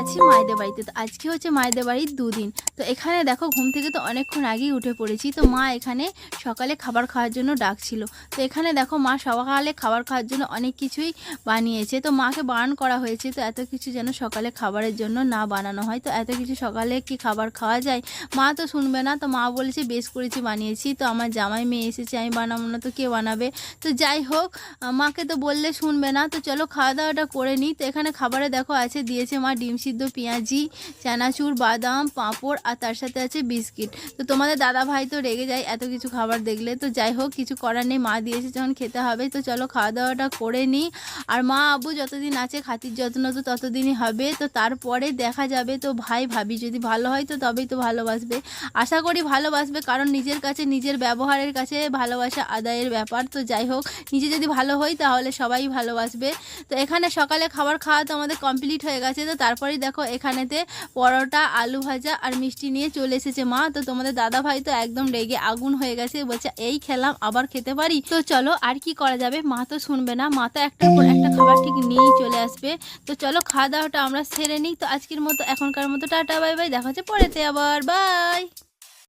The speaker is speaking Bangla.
আছি মায়েদের বাড়িতে। তো আজকে হচ্ছে মায়েদের বাড়ির দুদিন। তো এখানে দেখো, ঘুম থেকে তো অনেকক্ষণ আগেই উঠে পড়েছি। তো মা এখানে সকালে খাবার খাওয়ার জন্য ডাকছিল। তো এখানে দেখো, মা সকালে খাবার খাওয়ার জন্য অনেক কিছুই বানিয়েছে। তো মাকে বারণ করা হয়েছে, তো এত কিছু যেন সকালে খাবারের জন্য না বানানো হয়। তো এত কিছু সকালে কি খাবার খাওয়া যায়? মা তো শুনবে না। তো মা বলেছে, বেশ করেছি, বানিয়েছি। তো আমার জামাই মেয়ে এসেছে, আমি বানাবো না তো, কে বানাবে? তো যাই হোক মাকে তো বললে শুনবে না। তো চলো খাওয়া দাওয়াটা করে নিই। তো এখানে খাবারে দেখো, আছে, দিয়েছে মা ডিম সিদ্ধ পেঁয়াজি, চানাচুর, বাদাম, পাঁপড় আর তার সাথে আছে বিস্কিট। তো তোমাদের দাদা ভাই তো রেগে যায় এত কিছু খাবার দেখলে। তো যাই হোক, কিছু করার নেই। মা দিয়েছে যখন খেতে হবে। তো চলো খাওয়া দাওয়াটা করে নিই। আর মা আবু যতদিন আছে, খাতির যত্ন তো ততদিনই হবে। তো তারপরে দেখা যাবে। তো ভাই ভাবি, যদি ভালো হয় তো তবেই তো ভালোবাসবে। আশা করি ভালোবাসবে, কারণ নিজের কাছে, নিজের ব্যবহারের কাছে ভালোবাসা আদায়ের ব্যাপার। তো যাই হোক, নিজে যদি ভালো হই তাহলে সবাই ভালোবাসবে। তো এখানে সকালে খাবার খাওয়া তো আমাদের কমপ্লিট হয়ে গেছে। তো তারপরেই দেখো, এখানেতে পরোটা, আলু ভাজা আর মিষ্টি নিয়ে চলে এসেছে মা। তো তোমাদের দাদা ভাই তো একদম রেগে আগুন হয়ে গেছে, বলছে, এই খেলাম, আবার খেতে পারি? তো চলো, আর কি করা যাবে? মা তো শুনবে না। মা তো একটার পর একটা খাবার ঠিক নিয়েই চলে আসবে। তো চলো খাওয়া দাওয়াটা আমরা সেরে নিই। তো আজকের মতো এখনকার মতো টাটা বাই বাই দেখা হচ্ছে পরেতে আবার। বাই!